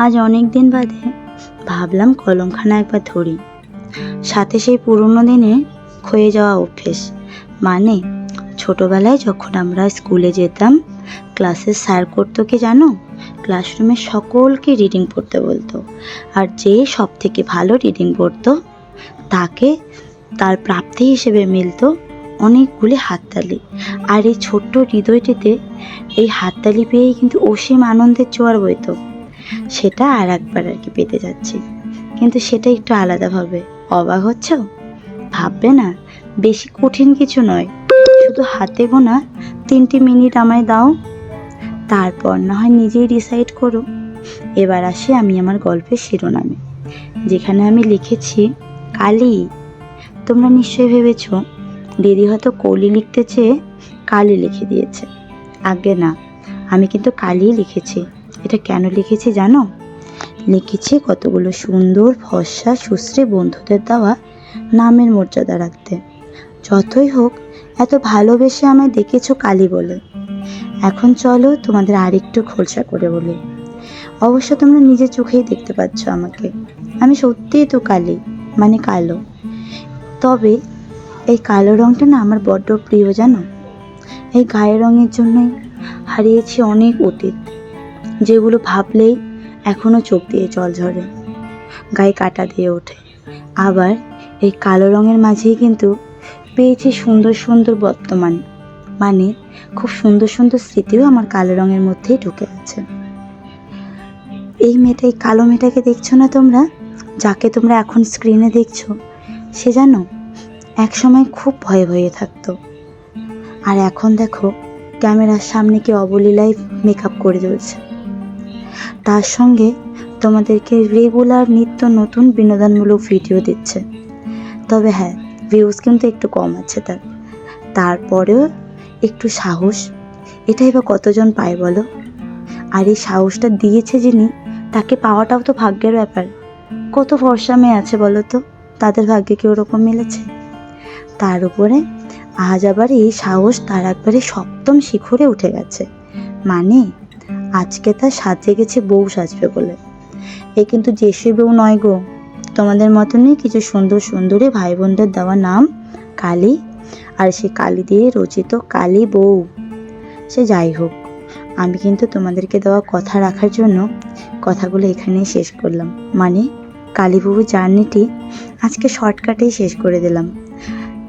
আজ অনেক দিন বাদে ভাবলাম কলমখানা একবার ধরি। সাথে সেই পুরনো দিনে ক্ষয়ে যাওয়া অভ্যেস। মানে ছোটবেলায় যখন আমরা স্কুলে যেতাম, ক্লাসের স্যার করতো কি জানো? ক্লাসরুমে সকলকে রিডিং পড়তে বলতো। আর যে সব থেকে ভালো রিডিং পড়তো, তাকে তার প্রাপ্তি হিসেবে মিলতো অনেকগুলি হাততালি। আর এই ছোট্ট হৃদয়টিতে এই হাততালি পেয়েই কিন্তু অসীম আনন্দের জোয়ার বইতো। সেটা আর একবার আর কি পেতে যাচ্ছি। কিন্তু সেটা একটু আলাদাভাবে। অবাক হচ্ছ? ভাববে না। বেশি কঠিন কিছু নয়। শুধু হাতে গোনা তিনটি মিনিট আমায় দাও। তারপর না হয় নিজেই ডিসাইড করো। এবার আসি আমি আমার গল্পের শিরোনামে, যেখানে আমি লিখেছি, কালি, তোমরা নিশ্চয়ই ভেবেছ দিদি হয়তো কলি লিখতে চেয়ে কালি লিখে দিয়েছে। আগে না, আমি কিন্তু কালিই লিখেছি। এটা কেন লিখেছি জানো? লিখেছি কতগুলো সুন্দর, ফর্সা, সুশ্রী বন্ধুদের দেওয়া নামের মর্যাদা রাখতে। যতই হোক, এত ভালোবেসে আমায় দেখেছ কালি বলে। এখন চলো তোমাদের আরেকটু খোলসা করে বলি। অবশ্য তোমরা নিজের চোখেই দেখতে পাচ্ছ আমাকে। আমি সত্যিই তো কালি মানে কালো। তবে এই কালো রঙটা না আমার বড্ড প্রিয় জানো? এই গায়ের রঙের জন্যই হারিয়েছি অনেক অতীত। যেগুলো ভাবলেই এখনও চোখ দিয়ে জল ঝরে, গায়ে কাটা দিয়ে ওঠে। আবার এই কালো রঙের মাঝেই কিন্তু পেয়েছি সুন্দর সুন্দর বর্তমান মানে খুব সুন্দর সুন্দর স্মৃতিও আমার কালো রঙের মধ্যেই ঢুকে আছে। এই মেয়েটা, এই কালো মেয়েটাকে দেখছ না তোমরা? যাকে তোমরা এখন স্ক্রিনে দেখছ, সে জানো একসময় খুব ভয়ে ভয়ে থাকতো। আর এখন দেখো, ক্যামেরার সামনে কি অবলীলায় মেকআপ করে চলছে। তার সঙ্গে তোমাদেরকে রেগুলার নিত্য নতুন বিনোদনমূলক ভিডিও দিচ্ছে। তবে হ্যাঁ ভিউজ কিন্তু একটু কম আছে তার। তারপরেও একটু সাহস, এটাই বা কতজন পায় বলো? আর এই সাহসটা দিয়েছে যিনি, তাকে পাওয়াটাও তো ভাগ্যের ব্যাপার। কত ফর্সা মেয়ে আছে বলো তো? তাদের ভাগ্যে কি ওরকম মিলেছে? তার উপরে আজ আবার এই সাহস তার একবারে সপ্তম শিখরে উঠে গেছে। মানে আজকে তার সাজে গেছে বউ সাজবে বলে। এ কিন্তু যেসে বউ নয় গো। তোমাদের মতনই কিছু সুন্দর সুন্দরী ভাই বোনদের দেওয়া নাম কালী, আর সে কালী দিয়ে রচিত কালী বউ। সে যাই হোক, আমি কিন্তু তোমাদেরকে দেওয়া কথা রাখার জন্য কথাগুলো এখানেই শেষ করলাম। মানে কালীবাবু জার্নিটি আজকে শর্টকাটেই শেষ করে দিলাম।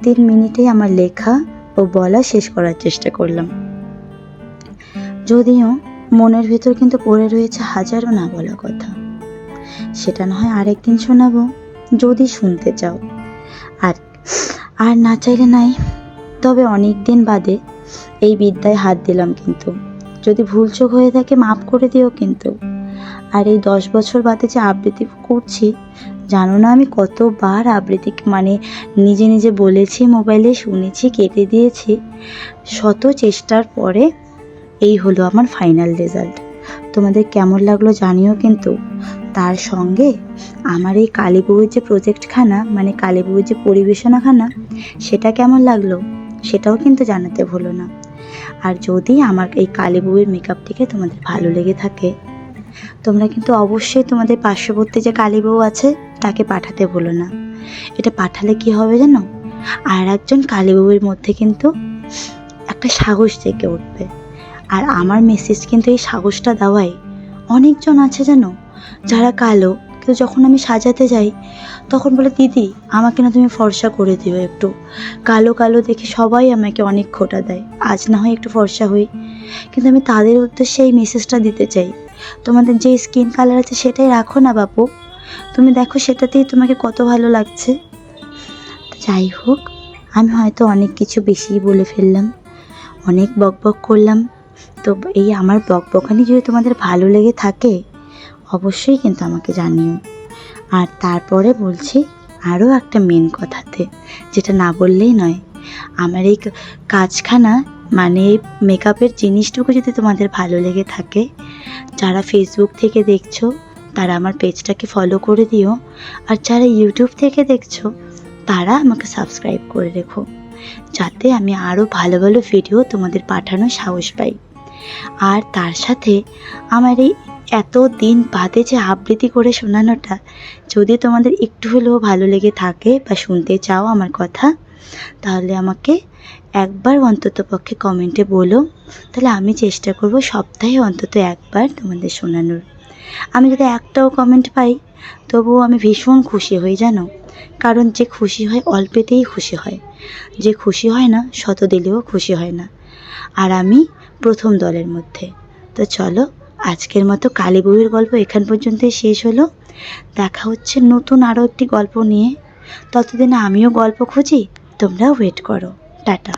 তিন মিনিটেই আমার লেখা ও বলা শেষ করার চেষ্টা করলাম। যদিও মনের ভেতর কিন্তু পড়ে রয়েছে হাজারো না বলা কথা। সেটা না হয় আরেকদিন শোনাবো। যদি শুনতে চাও। আর আর না চাইলে নাই। তবে অনেক দিন বাদে এই বিদ্যায় হাত দিলাম কিন্তু। যদি ভুল চোখ হয়ে থাকে মাফ করে দিও কিন্তু। আর এই দশ বছর বাদে যে আবৃত্তি করছি, জানো না আমি কতবার আবৃত্তি মানে নিজে নিজে বলেছি, মোবাইলে শুনেছি, কেটে দিয়েছি। শত চেষ্টার পরে এই হলো আমার ফাইনাল রেজাল্ট তোমাদের কেমন লাগল জানিও কিন্তু। তার সঙ্গে আমার এই কালী বউয়ের যে প্রজেক্টখানা মানে কালী বউয়ের যে পরিবেশনাখানা, সেটা কেমন লাগল? সেটাও কিন্তু জানাতে ভুলো না। আর যদি আমার এই কালী বউয়ের মেকআপটিকে তোমাদের ভালো লেগে থাকে, তোমরা কিন্তু অবশ্যই তোমাদের পার্শ্ববর্তী যে কালী বউ আছে, তাকে পাঠাতে ভুলো না। এটা পাঠালে কি হবে জানো? আর একজন কালী বউয়ের মধ্যে কিন্তু একটা সাহস জেগে উঠবে। আর আমার মেসেজ কিন্তু এই সাহসটা দেওয়াই অনেকজন আছে জানো, যারা কালো। কিন্তু যখন আমি সাজাতে যাই, তখন বলে, দিদি, আমাকে না তুমি ফর্সা করে দিও একটু। কালো কালো দেখে সবাই আমাকে অনেক খোটা দেয়। আজ না হয় একটু ফর্সা হই। কিন্তু আমি তাদের উদ্দেশ্যে এই মেসেজটা দিতে চাই। তোমাদের যে স্কিন কালার আছে সেটাই রাখো না বাপু। তুমি দেখো সেটাতেই তোমাকে কত ভালো লাগছে। যাই হোক, আমি হয়তো অনেক কিছু বেশিই বলে ফেললাম। অনেক বকবক করলাম। তো এই আমার বকবকানি যদি তোমাদের ভালো লেগে থাকে, অবশ্যই কিন্তু আমাকে জানিও। আর তারপরে বলছি আরও একটা মেন কথাতে, যেটা না বললেই নয়। আমার এই কাজখানা মানে মেকআপের জিনিসটুকু যদি তোমাদের ভালো লেগে থাকে, যারা ফেসবুক থেকে দেখছ, তারা আমার পেজটাকে ফলো করে দিও। আর যারা ইউটিউব থেকে দেখছ, তারা আমাকে সাবস্ক্রাইব করে রেখো। যাতে আমি আরও ভালো ভালো ভিডিও তোমাদের পাঠানোর সাহস পাই। আর তার সাথে আমার এই এত দিন বাদে যে আবৃত্তি করে শোনানোটা, যদি তোমাদের একটু হলেও ভালো লেগে থাকে বা শুনতে চাও আমার কথা, তাহলে আমাকে একবার অন্তত পক্ষে কমেন্টে বলো। তাহলে আমি চেষ্টা করব সপ্তাহে অন্তত একবার তোমাদের শোনানোর। আমি যদি একটাও কমেন্ট পাই, তবুও আমি ভীষণ খুশি হই, জানো? কারণ যে খুশি হয় অল্পেতেই খুশি হয়। যে খুশি হয় না শত দিলেও খুশি হয় না। আর আমি প্রথম দলের মধ্যে। তো চলো, আজকের মতো কালী বউয়ের গল্প এখান পর্যন্তই শেষ হলো। দেখা হচ্ছে নতুন আরও একটি গল্প নিয়ে। ততদিন আমিও গল্প খুঁজি তোমরা ওয়েট করো। টাটা।